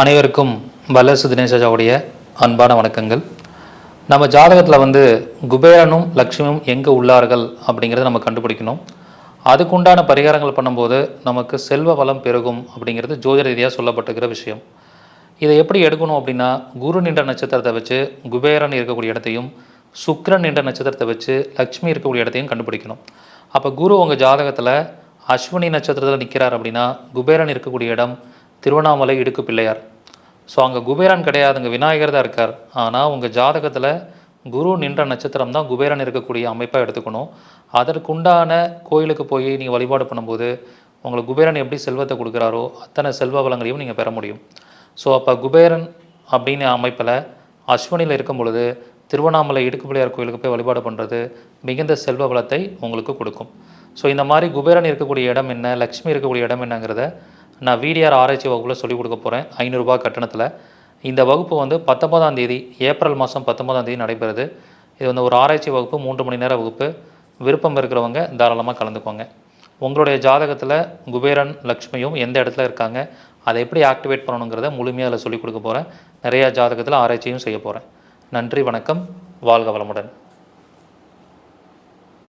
அனைவருக்கும் வல்லரசு தினேஷாவுடைய அன்பான வணக்கங்கள். நம்ம ஜாதகத்தில் வந்து குபேரனும் லக்ஷ்மியும் எங்கே உள்ளார்கள் அப்படிங்கிறத நம்ம கண்டுபிடிக்கணும். அதுக்குண்டான பரிகாரங்கள் பண்ணும்போது நமக்கு செல்வ வளம் பெருகும் அப்படிங்கிறது ஜோதிட ரீதியாக சொல்லப்பட்டிருக்கிற விஷயம். இதை எப்படி எடுக்கணும் அப்படின்னா குரு நின்ற நட்சத்திரத்தை வச்சு குபேரன் இருக்கக்கூடிய இடத்தையும் சுக்ரன் என்ற நட்சத்திரத்தை வச்சு லக்ஷ்மி இருக்கக்கூடிய இடத்தையும் கண்டுபிடிக்கணும். அப்போ குரு உங்கள் ஜாதகத்தில் அஸ்வினி நட்சத்திரத்தில் நிற்கிறார் அப்படின்னா குபேரன் இருக்கக்கூடிய இடம் திருவண்ணாமலை இடுக்கு பிள்ளையார். ஸோ அங்கே குபேரன் கிடையாதுங்க விநாயகர் தான் இருக்கார். ஆனால் உங்கள் ஜாதகத்தில் குரு நின்ற நட்சத்திரம் தான் குபேரன் இருக்கக்கூடிய அமைப்பாக எடுத்துக்கணும். அதற்குண்டான கோயிலுக்கு போய் நீங்கள் வழிபாடு பண்ணும்போது உங்களுக்கு குபேரன் எப்படி செல்வத்தை கொடுக்குறாரோ அத்தனை செல்வ வளங்களையும் நீங்கள் பெற முடியும். ஸோ அப்போ குபேரன் அப்படின்னு அமைப்பில் அஸ்வினியில் இருக்கும் பொழுது திருவண்ணாமலை இடுக்கு பிள்ளையார் கோயிலுக்கு போய் வழிபாடு பண்ணுறது மிகுந்த செல்வ வளத்தை உங்களுக்கு கொடுக்கும். ஸோ இந்த மாதிரி குபேரன் இருக்கக்கூடிய இடம் என்ன லக்ஷ்மி இருக்கக்கூடிய இடம் என்னங்கிறத நான் விடிஆர் ஆராய்ச்சி வகுப்பில் சொல்லிக் கொடுக்க போகிறேன் ஐநூறுரூபா கட்டணத்தில். இந்த வகுப்பு வந்து பத்தொன்பதாம் தேதி ஏப்ரல் மாதம் பத்தொன்பதாம் தேதி நடைபெறுது. இது வந்து ஒரு ஆராய்ச்சி வகுப்பு மூன்று மணி நேர வகுப்பு. விருப்பம் இருக்கிறவங்க தாராளமாக கலந்துக்கோங்க. உங்களுடைய ஜாதகத்தில் குபேரன் லக்ஷ்மியும் எந்த இடத்துல இருக்காங்க அதை எப்படி ஆக்டிவேட் பண்ணணுங்கிறத முழுமையாக அதில் சொல்லிக் கொடுக்க போகிறேன் நிறையா ஜாதகத்தில் ஆராய்ச்சியும் செய்ய போகிறேன் நன்றி வணக்கம். வாழ்க வளமுடன்.